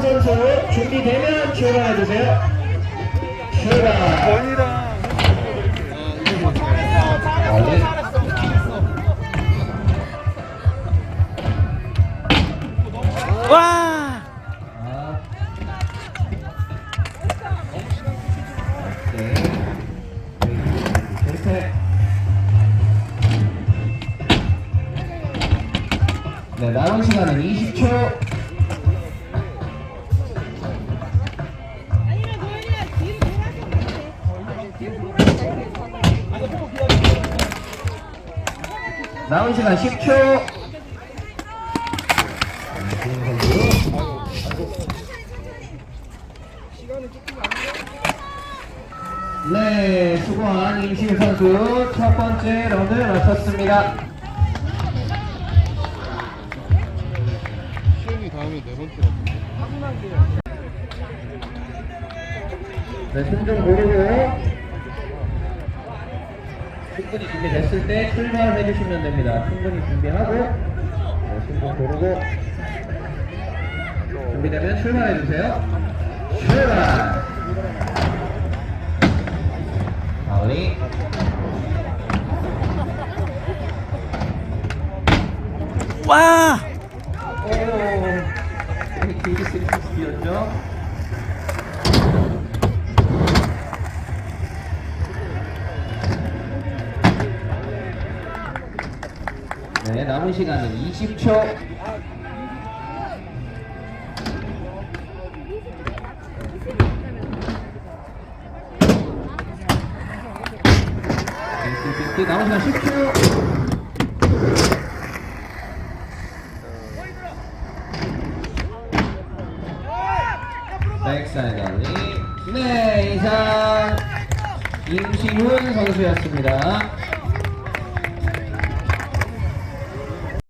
임시훈 선수 준비되면 출발해 주세요. 출발. 원이랑. 와! 네, 남은 시간은 20초. 남은 시간 10초. 네, 수고한 임시우 선수 첫 번째 라운드 마쳤습니다. 시험이 다음에 네 번째 같은데. 네, 숨좀 고르고 충분히 준비됐을 때 출발해 주시면 됩니다. 충분히 준비하고 네, 숨좀 고르고 준비되면 출발해 주세요. 출발. 마무리. 와! 오, 길게 스피였죠? 네, 남은 시간은 20초. 네, 남은 시간 10초. 백사이드. 네, 이상 임시훈 선수였습니다.